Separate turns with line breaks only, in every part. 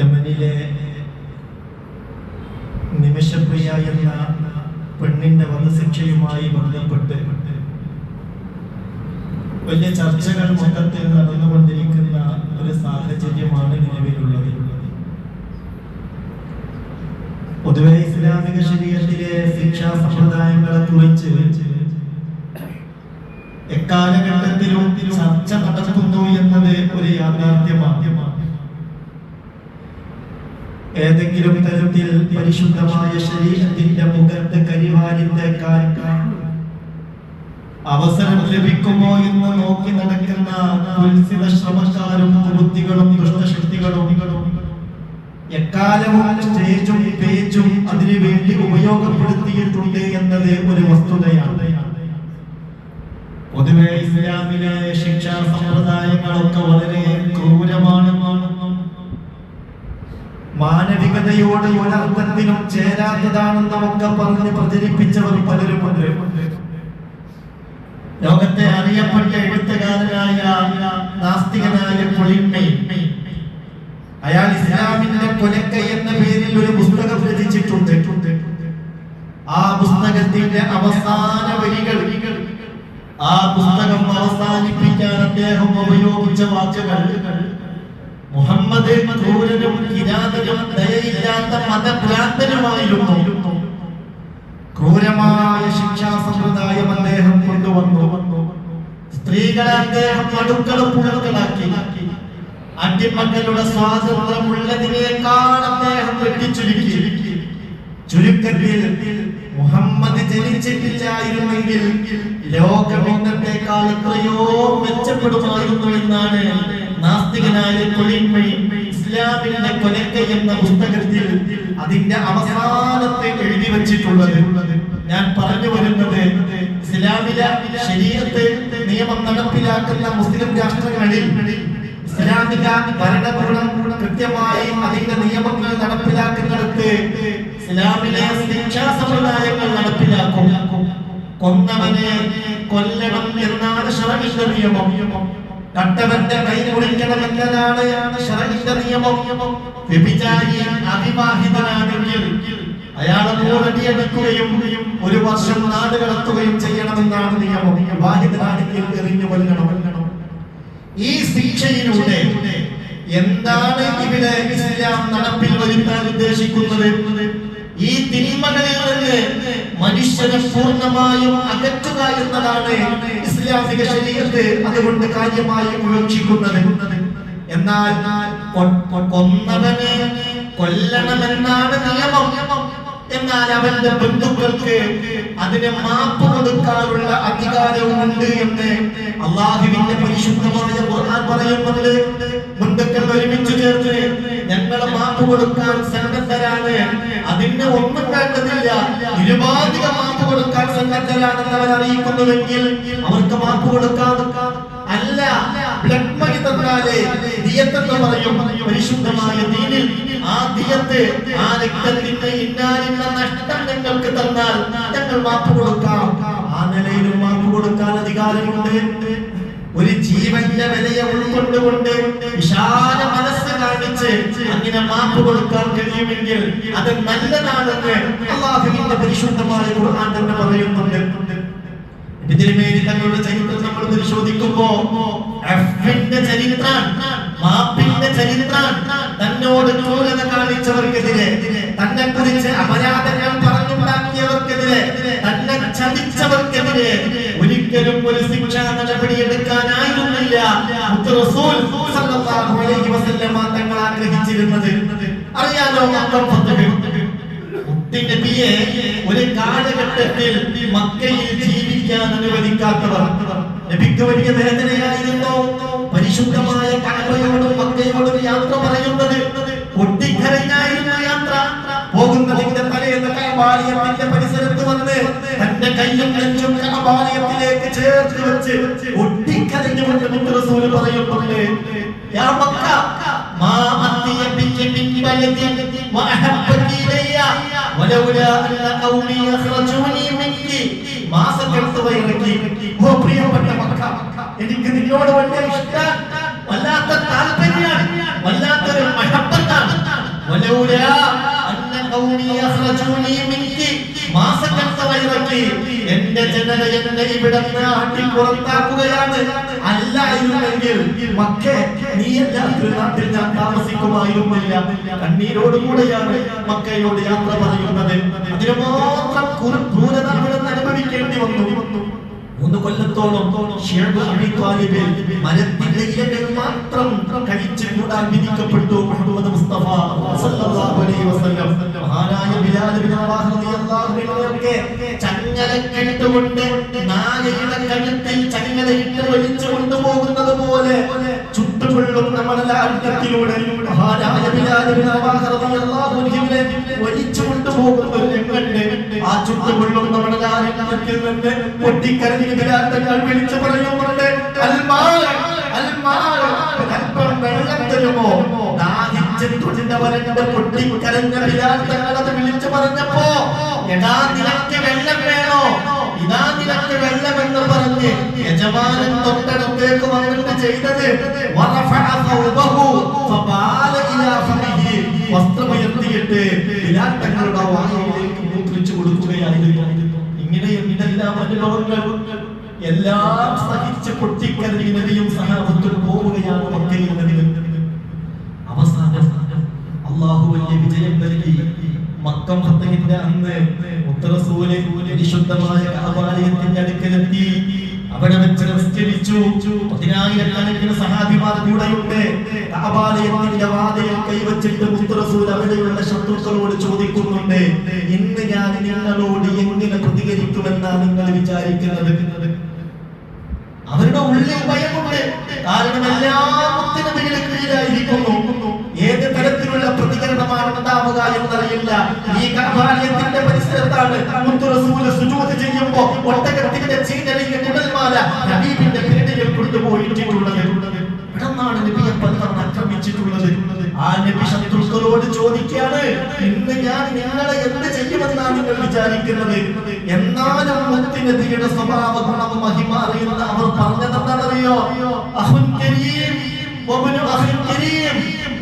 യമനിലെ നിമിഷപ്രിയ എന്ന പെണ്ണിന്റെ വധശിക്ഷയുമായി ബന്ധപ്പെട്ട് വലിയ ചർച്ചകൾ മൊത്തത്തിൽ നടന്നുകൊണ്ടിരിക്കുന്ന ഒരു സാഹചര്യമാണ് നിലവിലുള്ളത്. പൊതുവെ ഇസ്ലാമിക ശരീരത്തിലെ ശിക്ഷാ സമ്പ്രദായങ്ങളെ കുറിച്ച് എക്കാലഘട്ടത്തിലും ചർച്ച നടക്കുന്നു എന്നത് ഒരു യാഥാർത്ഥ്യമാണ്. ഏതെങ്കിലും തരത്തിൽ പരിശുദ്ധമായ ശരീരത്തിന്റെ മുഖത്ത് കരിവാരിത്തേക്കാൻ അവസരം ലഭിക്കുമോ എന്ന് നോക്കി നടക്കുന്ന കുൽസിത ശ്രമക്കാരും കുബുദ്ധികളും ദുഷ്ടശക്തികളും എക്കാലവും സ്റ്റേജും പേജും അതിനു വേണ്ടി ഉപയോഗപ്പെടുത്തിയിട്ടുണ്ട് എന്നത് ഒരു വസ്തുതയാണ്. പൊതുവെ ഇസ്ലാമിലെ ശിക്ഷാ സമ്പ്രദായങ്ങളൊക്കെ വളരെ ക്രൂരമാണെന്നും മാനവികതയോട് ഒരർത്ഥത്തിലും ചേരാത്തതാണെന്ന് നമുക്ക് പറഞ്ഞ് പ്രചരിപ്പിച്ചവർ പലരുമുണ്ട് ലോകത്തെ അറിയപ്പെട്ട എഴുത്തുകാരനായ നാസ്തികനായ പൊളിമൈ. അയാൾ ഇസ്ലാമിന്റെ കൊലക്ക എന്ന പേരിൽ ഒരു പുസ്തകം രചിച്ചിട്ടുണ്ട്. ആ പുസ്തകത്തിന്റെ അവസാന വരികൾ. ആ പുസ്തകം അവസാനിപ്പിക്കാൻ അദ്ദേഹം ഉപയോഗിച്ച വാക്കുകൾ. മുഹമ്മദ് ക്രൂരനും കിരാതനും ദയയില്ലാത്ത മതഭ്രാന്തനുമായിരുന്നു. ക്രൂരമായ ശിക്ഷാ സമ്പ്രദായം അദ്ദേഹം കൊണ്ടുവന്നു. സ്ത്രീകളെ അദ്ദേഹം അടുക്കളും പുഴകളാക്കി അടിമക്കളുടെ സ്വാതന്ത്ര്യമുള്ളതിനേക്കാൾ അദ്ദേഹം വെട്ടിച്ചുരുക്കി. ചുരുക്കത്തിൽ മുഹമ്മദ് ജനിച്ചിട്ടില്ലായിരുന്നെങ്കിൽ ലോകം എത്രയോ മെച്ചപ്പെടുമായിരുന്നു എന്നാണ് നാസ്തികനായ കൊളിമൈ ഇസ്ലാമിന്റെ കൊലക്ക എന്ന പുസ്തകത്തിൽ അതിന്റെ അവസാനത്തെ എഴുതി വെച്ചിട്ടുള്ളത് ഞാൻ പറഞ്ഞു വരുന്നത് ഇസ്ലാമിലെ ശരീരത്തെ നിയമം നടപ്പിലാക്കുന്ന മുസ്ലിം രാഷ്ട്രങ്ങളിൽ ഇസ്ലാമിക ഭരണകൂടം കൃത്യമായി അതിന്റെ നിയമങ്ങൾ നടപ്പിലാക്കുന്നിടത്ത് ഇസ്ലാമിലെ ശിക്ഷാ സമ്പ്രദായങ്ങൾ നടപ്പിലാക്കും. കൊന്നവനെ കൊല്ലണം എന്നാണ് ശ്രമിച്ച നിയമം. കട്ടവന്റെ കൈ മുറിക്കണം എന്നതാണ് നിയമം. വ്യഭിചാരി അവിവാഹിതനാണെങ്കിൽ അയാളെ മൂടടിയടിക്കുകയും ഒരു വർഷം നാട് കടത്തുകയും ചെയ്യണമെന്നാണ് നിയമം. വിവാഹിതനാണെങ്കിൽ എറിഞ്ഞു കൊല്ലണം. ഈ ശിക്ഷയിലൂടെ എന്താണ് ഇവിടെ ഇസ്ലാം നടപ്പിൽ വരുത്താൻ ഉദ്ദേശിക്കുന്നത്? ഈ തിന്മകളിൽ നിന്ന് മനുഷ്യനെ പൂർണമായും അകറ്റുക എന്നതാണ് ഇസ്ലാമിക ശരീരത്തെ അതുകൊണ്ട് കാര്യമായി ഉപേക്ഷിക്കുന്നത്. എന്നാൽ കൊന്നവന് കൊല്ലണമെന്നാണ് നിയമം. എന്നാൽ അവന്റെ ബന്ധുക്കൾക്ക് അതിന് മാപ്പ് കൊടുക്കാനുള്ള അധികാരവും ഉണ്ട് എന്ന് അള്ളാഹുവിന്റെ പരിശുദ്ധമായ ഖുർആൻ പറയുന്നുണ്ട്. ബന്ധുക്കൾ ഒരുമിച്ച് ചേർത്ത് ഞങ്ങൾ മാപ്പ് കൊടുക്കാൻ സന്നദ്ധരാണ്. അതിന്റെ ഒന്നും വേണ്ടതില്ല. നിരുപാധിക മാപ്പ് കൊടുക്കാൻ സന്നദ്ധരാണെന്ന് അവർ അറിയിക്കുന്നുവെങ്കിൽ അവർക്ക് മാപ്പ് കൊടുക്കാൻ അല്ല ബ്ലഡ് മണി തന്നാലേ ദിയത്തെന്ന് പറയും. പരിശുദ്ധമായ ദീനിൽ ആ ദിയത്ത് ആ രക്തത്തിന്റെ ഇന്നാലിന്ന നഷ്ടം ഞങ്ങൾക്ക് തന്നാൽ ഞങ്ങൾ മാപ്പ് കൊടുക്കാം. ആ മാപ്പ് കൊടുക്കാൻ അധികാരമുണ്ട്. ഒരു ജീവന്റെ വിലയെ ഉൾക്കൊണ്ടുകൊണ്ട് വിശാല മനസ്സ് കാണിച്ച് അങ്ങനെ മാപ്പ് കൊടുക്കാൻ കഴിയുമെങ്കിൽ അത് നല്ലതാണെന്ന് അള്ളാഹുവിന്റെ പരിശുദ്ധമായ ഖുർആൻ തന്നെ പറയുന്നുണ്ട്. ഇതിനുമേൽ തങ്ങളുടെ ചരിത്രം നമ്മൾ പരിശോധിക്കുമ്പോ ചരിത്രം മാപ്പിന്റെ ചരിത്രം തന്നോട് ക്രൂരത കാണിച്ചവർക്കെതിരെ തന്നെ കുറിച്ച് അപരാധങ്ങൾ പറഞ്ഞുണ്ടാക്കിയവർക്കെതിരെ തന്നെ ചതിച്ചവർക്കെതിരെ ഒരിക്കലും ഒരു ശിക്ഷാ നടപടി എടുക്കാനായിരുന്നില്ല തങ്ങൾ ആഗ്രഹിച്ചിരുന്നത്. അറിയാലോ നബിയെ ഒരു കാലഘട്ടത്തിൽ മക്കയിൽ ജീവിക്കാൻ അനുവദിക്കാത്തവർ. നബിക്ക് വലിയ വേദനയായിരുന്നു. പരിശുദ്ധമായ കടമയോടും മക്കയോടും യാത്ര പറയുന്നത് കഅബാലയത്തിന്റെ പരിസരത്ത് വന്ന് തന്റെ കയ്യും നെഞ്ചും കഅബാലയത്തിലേക്ക് ചേർത്ത് വെച്ച് ഒട്ടിക്കരഞ്ഞുകൊണ്ട് മുത്ത് റസൂൽ പറയുന്നുണ്ട് മക്ക മാ വലൗലാ ഇറക്കി ഓ പ്രിയപ്പെട്ട മക്ക എനിക്ക് നിന്നോട് വലിയ ഇഷ്ടം? വല്ലാത്ത എന്റെ ജനത എന്നെ ഇവിടെ നാട്ടി പുറത്താക്കുകയാണ്. അല്ലായിരുന്നെങ്കിൽ മക്കെ നീ എല്ലാവരും നാട്ടിൽ ഞാൻ താമസിക്കുമായിരുന്നില്ല. കണ്ണീരോടുകൂടെയാണ് മക്കയോട് യാത്ര പറയുന്നത്. അതിനു മാത്രം ക്രൂരത അനുഭവിക്കേണ്ടി വന്നു. മൂന്ന് കൊല്ലത്തോളം മരത്തിന്റെ ഇലകൾ മാത്രം കഴിച്ചു കൂടാൻ വിധിക്കപ്പെട്ടു മുഹമ്മദ് മുസ്തഫ. ചങ്ങലക്കിട്ടുകൊണ്ട് നായയുടെ കഴുത്തിൽ ചങ്ങലയിട്ട് വലിച്ചു കൊണ്ടുപോകുന്നത് പോലെ ചുട്ടുകൊള്ളുന്ന ആ പൊട്ടിക്കരഞ്ഞ് ബിലാൽ തങ്ങൾ വിളിച്ചു പറയുന്നുണ്ട് അൽമാൽ അൽമാൽ അല്പം വെള്ളം തരുമോ? ദാഹിച്ചിട്ടുണ്ടവരെന്റെ പൊട്ടിക്കരഞ്ഞ ബിലാൽ തങ്ങൾ അത് വിളിച്ചു പറഞ്ഞപ്പോ എടാ നിനക്ക് വെള്ളം വേണോ? ഇതാ നിനക്ക് വെള്ളമെന്ന് പറഞ്ഞ് യജമാനൻ തൊട്ടടുത്തേക്ക് വന്നിട്ട് ചെയ്തത് ഫമിഹി വസ്ത്രമുയർത്തിയിട്ട് ബിലാൽ തങ്ങളുടെ വായിലേക്ക് മൂത്രിച്ചു കൊടുക്കുകയായിരുന്നു. ഇങ്ങനെ എന്തെല്ലാം അനുഭവങ്ങൾ? എല്ലാം സഹിച്ച് പൊട്ടിക്കരഞ്ഞ് നബിയും സഹാബത്തും പോവുകയാണ് മക്കയിൽ നിന്ന് അവസാനം അള്ളാഹു വലിയ വിജയം നൽകി. മക്കം ഫത്തഹിന്റെ അന്ന് ഉത്തരസൂൽ പരിശുദ്ധമായ കഅബാലയത്തിന്റെ അടുക്കലെത്തി അവിടെ വെച്ച് നമസ്കരിച്ചു പതിനായിരക്കണക്കിന് സഹാബിമാർ കൂടെയുണ്ട്. കാബാലയത്തിന്റെ വാതയിൽ കൈവച്ചിട്ട് ഉത്തരസൂൽ അവിടെയുള്ള ശത്രുക്കളോട് ചോദിക്കുന്നുണ്ട്. ഇന്ന് ഞാൻ നിങ്ങളോട് എങ്ങനെ പ്രതികരിക്കുമെന്നാണ് നിങ്ങൾ വിചാരിക്കുന്നത്? അവരുടെ ഉള്ളിൽ ഭയമുണ്ട്. കാരണം എല്ലാ മുത്തനബികളെ കീഴിലായിരിക്കുന്നു. ഏത് തരത്തിലുള്ള പ്രതികരണമാണ് ഉണ്ടാവുക എന്നറിയില്ല. ഈ കർമാലയത്തിന്റെ പരിസരത്താണ് മുത്തുറസൂൽ സുജൂത് ചെയ്യുമ്പോ ഒട്ടകത്തിന്റെ ചീനലിന്റെ കുടൽമാല ഹബീബിന്റെ പേടിയിൽ കൊണ്ടുപോയിട്ടുള്ളത് ഇടന്നാണ് നബിയെ പലതവണ ആക്രമിച്ചിട്ടുള്ളത്? ആ നബി ശത്രുക്കളോട് ചോദിക്കാണ് ഇന്ന് ഞാൻ നിങ്ങളെ എന്ത് ചെയ്യുമെന്നാണ് നിങ്ങൾ വിചാരിക്കുന്നത്? എന്നാലും മുത്തിനബിയുടെ സ്വഭാവ ഗുണവും മഹിമ അറിയുന്ന അവർ പറഞ്ഞതെന്താണെന്നറിയോ? അഹുൻ കരീം.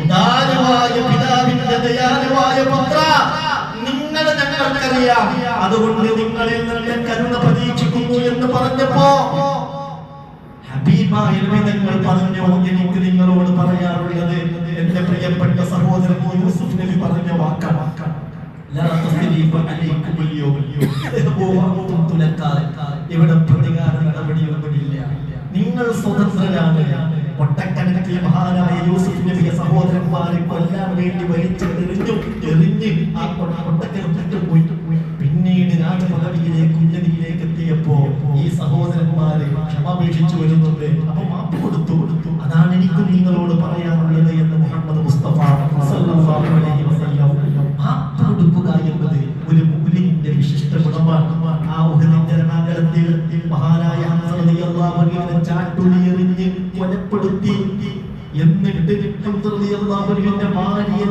ഉദാരമായ പിതാവിന്റെ ദയാലുവായ പുത്ര നിങ്ങൾ ഞങ്ങൾക്കറിയാം. അതുകൊണ്ട് നിങ്ങളിൽ നിന്ന് കരുണ പ്രതീക്ഷിക്കുന്നു എന്ന് പറഞ്ഞപ്പോ ഹബീബായ നബിതങ്ങൾ പറഞ്ഞു എനിക്ക് നിങ്ങളോട് പറയാറുള്ളത് എന്റെ പ്രിയപ്പെട്ട സഹോദരൻ യൂസുഫ് നബി പറഞ്ഞ വാക്കാണ്. തുലക്കാ. ഇവിടെ പ്രതികാര നടപടിയൊന്നുമില്ല നിങ്ങൾ സ്വതന്ത്രരാണ്. പൊട്ടക്കണക്കിൽ മഹാനായ യൂസഫ് നബിയെ സഹോദരന്മാരെ കൊല്ലാൻ വേണ്ടി വലിച്ചെറിഞ്ഞു എറിഞ്ഞ് ആ പോയിട്ട് പോയി. പിന്നീട് രാജപദവിയിലേക്ക് ഉന്നതിയിലേക്ക് എത്തിയപ്പോ ഈ സഹോദരന്മാരെ ക്ഷമാപേക്ഷിച്ചു വരുന്നുണ്ട്. അപ്പൊ മാപ്പ് കൊടുത്തു. കൊടുത്തു അതാണ് എനിക്ക് നിങ്ങളോട് പറയാനുള്ളത് എന്ന് മുഹമ്മദ് മുസ്തഫ മാപ്പ് കൊടുക്കുക എന്നത് ഒരു മുലിന്റെ വിശിഷ്ട ഗുണമാണ്. ആ മഹാനായ ചാട്ടുളി എറിഞ്ഞ് കൊലപ്പെടുത്തി. എന്നിട്ട് അൻഹുവിന്റെ ഭാര്യയെ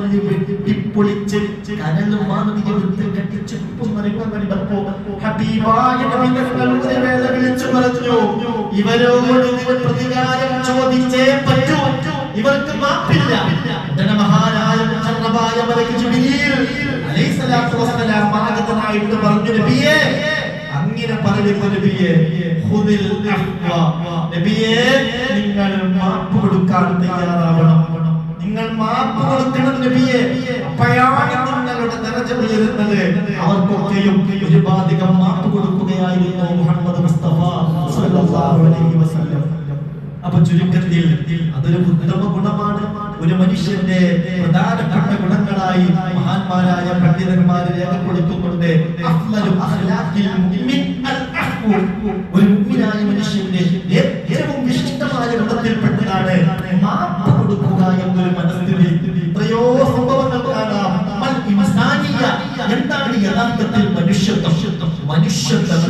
വെട്ടിപ്പൊളിച്ച് കനലും മാനവികത്തെ കെട്ടിച്ച് ഉപ്പുമരങ്ങൾ കണ്ടപ്പോ ഹബീബായ നബി തങ്ങൾ ഒരു വേള വിളിച്ചു പറഞ്ഞു ഇവരോട് പ്രതികാരം ചോദിച്ചേ പറ്റൂ. ഇവർക്ക് മാപ്പില്ല. ഉടനെ മഹാനായ മുഖറബായ മലക്ക് ജിബ്രീൽ അലൈഹിസ്സലാത്തു വസ്സലാം ആഗതനായിട്ട് പറഞ്ഞു നബിയേ അങ്ങനെ പറഞ്ഞു നബിയെ ഖുദിൽ അഫ്വ നബിയെ നിങ്ങൾ കൊടുക്കാൻ തയ്യാറാവണം നിങ്ങൾ മാപ്പ് നബിയെ. അപ്പോഴാണ് നിങ്ങളുടെ ദരജ ഉയരുന്നത്. അവർക്കൊക്കെയും ഒരുപാധികം മാപ്പ് കൊടുക്കുകയായിരുന്നു മുഹമ്മദ് മുസ്തഫ സല്ലല്ലാഹു വസല്ലം. അപ്പൊ ചുരുക്കത്തിൽ അതൊരു ഉത്തമ ഗുണമാണ്. ഒരു മനുഷ്യന്റെ പ്രധാനപ്പെട്ട ഗുണങ്ങളായി മഹാന്മാരായ പണ്ഡിതന്മാർ രേഖപ്പെടുത്തുന്നുണ്ട് എന്താണ്? കൊടുക്കുക എന്നൊരു മനസ്സിനെ എത്രയോ സംഭവങ്ങൾ കാണാം. എന്താണ് യഥാർത്ഥത്തിൽ മനുഷ്യത്വം? മനുഷ്യത്വം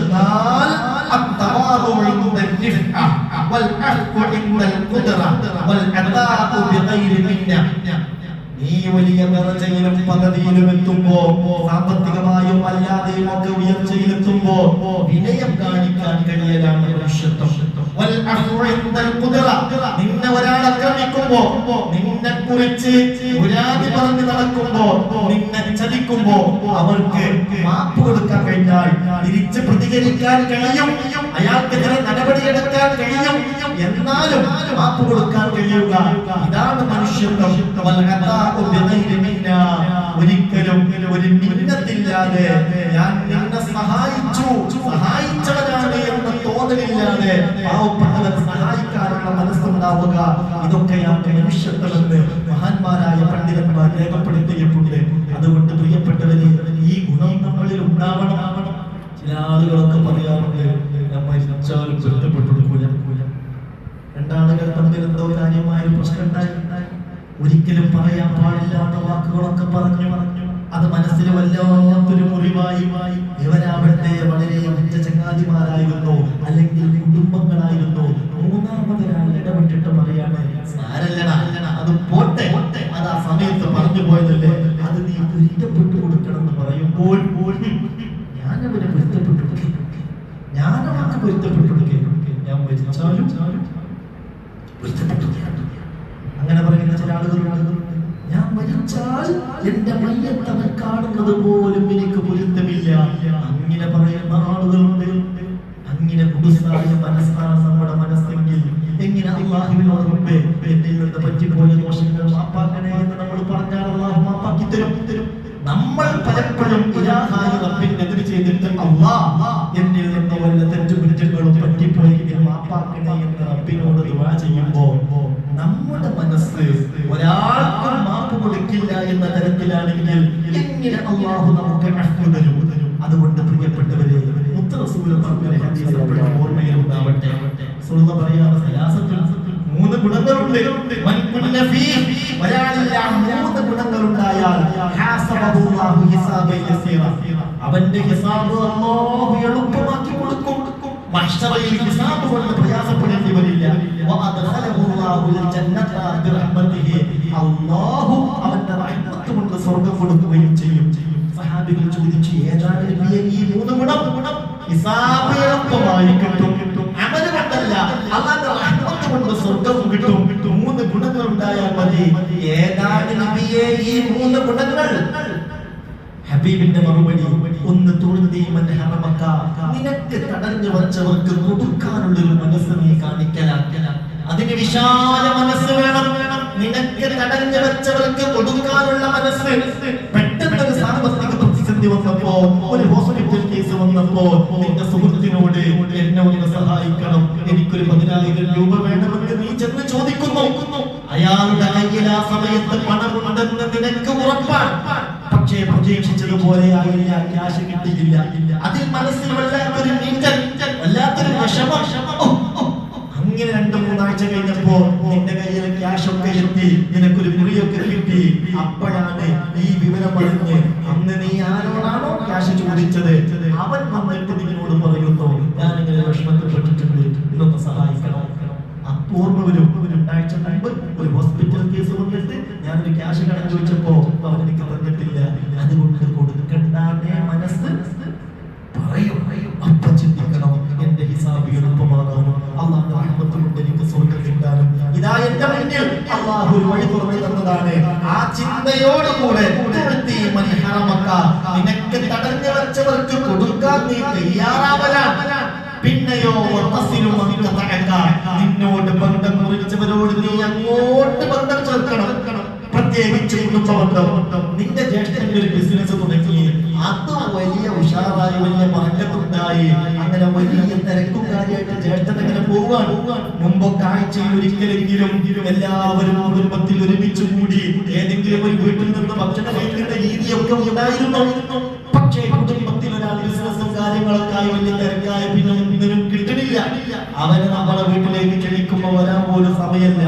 നീ വലിയ നിറച്ചയിലും പദ്ധതിയിലും എത്തുമ്പോ സാമ്പത്തികമായും അല്ലാതെയും ഒക്കെ വിനയം കാണിക്കാൻ കഴിയലാണ് മനുഷ്യത്വം. നിങ്ങൾ ഒരാൾ ആക്രമിക്കുമ്പോ നിന്നെ കുറിച്ച് പുരാതി പറഞ്ഞു നടക്കുമ്പോ നിന്നെ ചതിക്കുമ്പോ അവർക്ക് മാപ്പ് കൊടുക്കാൻ കഴിഞ്ഞാൽ തിരിച്ച് പ്രതികരിക്കാൻ കഴിയും. അയാൾക്കെതിരെ നടപടിയെടുക്കാൻ കഴിയും. എന്നാലും മാപ്പ് കൊടുക്കാൻ കഴിയുക. ഇതാണ് മനുഷ്യത്വം. ഒരിക്കലും ഒരു മിന്നത്തില്ലാതെ ഞാൻ നിന്നെ സഹായിച്ചു. സഹായിച്ചവനാണ് എന്ന തോന്നലില്ലാതെ പാവപ്പെട്ടവൻ സഹായിക്കാനുള്ള മനസ്സുണ്ടാവുക ഇതൊക്കെയാണ് മനുഷ്യത്വമെന്ന് മഹാന്മാരായ പണ്ഡിതന്മാർ രേഖപ്പെടുത്തിയിട്ടുണ്ട്. അതുകൊണ്ട് പ്രിയപ്പെട്ടവര് ഈ ഗുണം നമ്മളിൽ ഉണ്ടാവണം. ചില ആളുകളൊക്കെ പറയാറുണ്ട് ഞാൻ മരിച്ചാലും പൊരുത്തപ്പെട്ടു കൊടുക്കൂല രണ്ടാളുകൾ തമ്മിൽ എന്തോ കാര്യമായ പ്രശ്നം ഒരിക്കലും പറയാൻ പാടില്ലാത്ത വാക്കുകളൊക്കെ പറഞ്ഞു. പറഞ്ഞു അത് മനസ്സിൽ വല്ലാത്തൊരു മുറിവായി. ഇവരാവട്ടെ വളരെ ഉച്ച ചങ്ങാതിമാരായിരുന്നു അല്ലെങ്കിൽ കുടുംബങ്ങളായിരുന്നു. സാരല്ലടാ അത് പോട്ടെ. അത് ആ സമയത്ത് പറഞ്ഞു പോയതല്ലേ? അത് നീ പൊരുത്തപ്പെട്ടു കൊടുക്കണം എന്ന് പറയുമ്പോൾ ഞാൻ അവനെ പൊരുത്തപ്പെട്ടു അവനെ പൊരുത്തപ്പെട്ടു ഞാൻ മരിച്ചാലും അങ്ങനെ പറയുന്ന ചില ആളുകളുണ്ട്. ഞാൻ മരിച്ചാൽ എന്റെ മയ്യത്തവൻ കാണുന്നത് പോലും പറ്റിപ്പോയ ദോഷങ്ങൾ മാപ്പാക്കണേ എന്ന് നമ്മൾ പറഞ്ഞാൽ അള്ളാഹു മാപ്പാക്കി തരും നമ്മൾ പലപ്പോഴും ഇലാഹായ റബ്ബിനെതിരെ ചെയ്തിട്ട് അള്ളാ എന്നിൽ നിന്ന് വല്ല തെറ്റുകുറ്റങ്ങളും പറ്റിപ്പോയെങ്കിൽ മാപ്പാക്കണേ എന്ന് റബ്ബിനോട് ദുആ ചെയ്യുമ്പോൾ നമ്മുടെ മനസ്സ് ഒരാൾക്ക് മാപ്പ് കൊടുക്കില്ല എന്ന തരത്തിലാണെങ്കിൽ എങ്ങനെ അള്ളാഹു നമുക്ക് അഫ്വ അതുകൊണ്ട് പ്രിയപ്പെട്ടവരെ മുത്ത റസൂൽ പറഞ്ഞ ഹദീസ് ഓർമ്മയിൽ ഉണ്ടാവട്ടെ. റസൂൽ പറയാറ് ഹിസാബൻ അവന്റെ ഹിസാബ് അല്ലാഹു എളുപ്പമാക്കി കൊടുക്കും. മഹ്ശറയിൽ ഹിസാബ് കൊണ്ട് പ്രയാസപ്പെടേണ്ടി വരില്ല. അല്ലാഹു അവന്റെ റഹ്മത്ത് കൊണ്ട് സ്വർഗം കൊടുക്കുകയും ചെയ്യും. സഹാബികൾ ചോദിച്ചു ഏതാണ് ഈ മൂന്ന് ഗുണം? ഗുണം ഹിസാബ് എളുപ്പമായി കിട്ടും. അമൽ കൊണ്ടല്ല കൊണ്ട് സ്വർഗം കിട്ടും. മൂന്ന് ഗുണങ്ങൾ ഉണ്ടായാൽ മതി. ഏതാണ് നബിയെ ഈ മൂന്ന് ഗുണങ്ങൾ ഹബീബിന്റെ മറുപടി ഒന്ന് നിനക്ക് തടഞ്ഞു വച്ചവർക്ക് കൊടുക്കാനുള്ള ഒരു മനസ്സ് നീ കാണിക്കലാക്കല അതിന് വിശാല മനസ്സ് വേണം. നിനക്ക് തടഞ്ഞു വെച്ചവർക്ക് കൊടുക്കാനുള്ള മനസ്സ്. പെട്ടെന്ന് ഒരു സാമ്പത്തിക പ്രതിസന്ധി വന്നപ്പോ ഒരു ഹോസ്പിറ്റൽ കേസ് വന്നപ്പോ നിന്റെ സുഹൃത്തിനോട് എന്നെ ഒന്ന് സഹായിക്കണം. എനിക്കൊരു പതിനായിരം രൂപ വേണമെന്ന് നീ ചെന്ന് ചോദിക്കുന്നു. അയാളുടെ കയ്യിൽ ആ സമയത്ത് പണമുണ്ടെന്ന് നിനക്ക് ഉറപ്പാണ്. പക്ഷേ പ്രതീക്ഷിച്ചതുപോലെ ആയില്ല ക്യാഷ് കിട്ടിയില്ല. അതിൽ മനസ്സിൽ വല്ലാത്തൊരു നീറ്റൽ വല്ലാത്തൊരു വിഷമം. അങ്ങനെ രണ്ട് മൂന്നാഴ്ച കഴിഞ്ഞപ്പോ നിന്റെ കയ്യിൽ ക്യാഷ് ഒക്കെ എത്തി നിനക്കൊരു മുറിയൊക്കെ കിട്ടി. അപ്പോഴാണ് ഈ വിവരം അറിഞ്ഞ് അന്ന് നീ ആരോടാണോ ക്യാഷ് ചോദിച്ചത്? അവൻ വന്നിട്ട് നിന്നോട് പറയുന്നു ഞാൻ ഇങ്ങനെ വിഷമത്തിൽപ്പെട്ടിട്ടുണ്ട് ഇതൊന്ന് സഹായിക്കണം. അപ്പൂർവ ഒരു രണ്ടാഴ്ച ഒരു ഹോസ്പിറ്റൽ കേസ് വന്നിട്ട് ഞാനൊരു ക്യാഷ് കടം ചോദിച്ചപ്പോ അവൻ എനിക്ക് തന്നിട്ടില്ല. അതുകൊണ്ട് കൊടുക്കണ്ടാതെ മനസ്സ് പറയും. അപ്പൊ ചിന്തിക്കണം. എന്റെ ഹിസാബ് എളുപ്പമാകാം അള്ളാഹുന്റെ റഹ്മത്ത് കൊണ്ട് എനിക്ക് സ്വർഗം കിട്ടാനും ഇതാ എന്റെ മുന്നിൽ അള്ളാഹു വഴി തുറന്നു തന്നതാണ്. ആ ചിന്തയോടുകൂടെ നിനക്ക് തടഞ്ഞു വെച്ചവർക്ക് കൊടുക്കാൻ നീ തയ്യാറാവലാണ്. പിന്നെയോ. നിന്നോട് ബന്ധം മുറിച്ചവരോട് നീ അങ്ങോട്ട് ബന്ധം ചേർക്കണം പ്രത്യേകിച്ച് കുടുംബബന്ധം നിന്റെ ജ്യേഷ്ഠന്റെ ഒരു ബിസിനസ് തുടങ്ങി അത് വലിയ ഉഷാറായി വലിയ മാറ്റമുണ്ടായി അങ്ങനെ വലിയ തിരക്കും കാര്യമായിട്ട് ജ്യേഷ്ഠൻ അങ്ങനെ പോവാണ് മുമ്പൊക്കെ ആഴ്ചയിൽ ഒരിക്കലെങ്കിലും എല്ലാവരും കുടുംബത്തിൽ ഒരുമിച്ച് കൂടി ഏതെങ്കിലും ഒരു വീട്ടിൽ നിന്ന് ഭക്ഷണം കഴിക്കുന്ന രീതിയൊക്കെ ഉണ്ടായിരുന്നു. പക്ഷേ കുടുംബത്തിൽ ഒരാൾ ബിസിനസ്സും കാര്യങ്ങളൊക്കെ ആയി വലിയ തിരക്കായ പിന്നെ ഒന്നിനും കിട്ടണില്ല അവന് നമ്മളെ വീട്ടിലേക്ക് ക്ഷണിക്കുമ്പോ വരാൻ പോലും സമയമില്ല.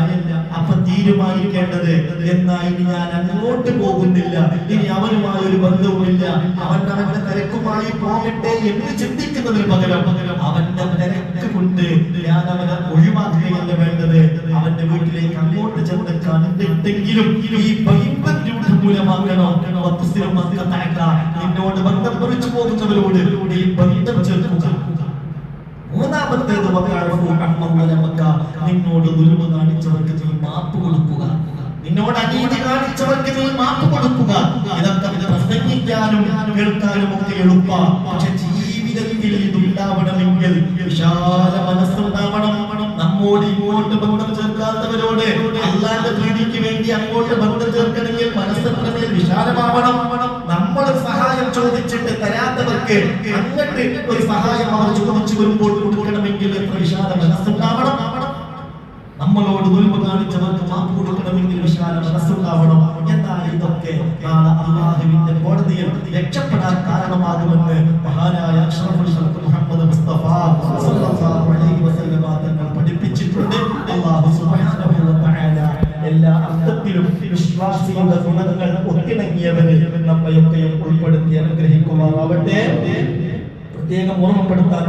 തീരുമാനിക്കേണ്ടത്. എന്നാ ഇനി ഞാൻ അങ്ങോട്ട് പോകുന്നില്ല. ഇനി അവനുമായി ഒരു ബന്ധവുമില്ല. അവൻ അവന്റെ തിരക്കുമായി പോകട്ടെ എന്ന് ചിന്തിക്കുന്നതിന് പകരം അവന്റെ തിരക്ക് ഞാൻ അവനെ ഒഴിവാക്കുകയല്ല വേണ്ടത്. അവന്റെ വീട്ടിലേക്ക് അങ്ങോട്ട് ചെന്ന് ഈ. നിന്നോട് ബന്ധം കുറിച്ചു പോകുന്നവരോട് ഈ ബന്ധം ചേർക്കുക മൂന്നാമത്തേത് വഖഅഫു അമ്മൻ ലമക. നിന്നോട് ദുൽമ കാണിച്ചവർക്ക് നീ മാപ്പ് കൊടുക്കുക. നിന്നോട് അനീതി കാണിച്ചവർക്ക് നീ മാപ്പ് കൊടുക്കുക. ഇതൊക്കെ ഇത് പ്രസംഗിക്കാനും കേൾക്കാനും ഒക്കെ എളുപ്പ. പക്ഷെ ജീവിതത്തിൽ ഇതുണ്ടാവണമെങ്കിൽ വിശാല മനസ്സുണ്ടാവണം. നമ്മോട് ഇങ്ങോട്ട് ബന്ധം ചേർക്കാത്തവരോട് അല്ലാന്റെ പ്രീതിക്ക് വേണ്ടി അങ്ങോട്ട് ബന്ധം ചേർക്കണമെങ്കിൽ മനസ്സിന്റെ വിശാലമാവണം. നമ്മൾ സഹായം ചോദിച്ചിട്ട് തരാത്തവർക്ക് അങ്ങോട്ട് ഒരു സഹായം അവർ ചോദിച്ചു വരുമ്പോൾ കൊടുക്കണമെങ്കിൽ എത്ര നമ്മളോട് ദുൽമ കാണിച്ചവർക്ക് മാപ്പ് കൊടുക്കണമെങ്കിൽ വിശാല മനസ്സുണ്ടാവണം. എന്നാൽ ഇതൊക്കെ നാളെ അള്ളാഹുവിന്റെ കോടതിയിൽ രക്ഷപ്പെടാൻ കാരണമാകുമെന്ന് മഹാനായ മുഹമ്മദ് മുസ്തഫ തങ്ങൾ പഠിപ്പിച്ചിട്ടുണ്ട്. തആല എല്ലാ അർത്ഥത്തിലും വിശ്വാസിയുടെ ഗുണങ്ങൾ ഒത്തിണങ്ങിയവന് നമ്മയൊക്കെയും ഉൾപ്പെടുത്തി അനുഗ്രഹിക്കുമാറാവട്ടെ. പ്രത്യേകം ഓർമ്മപ്പെടുത്താൻ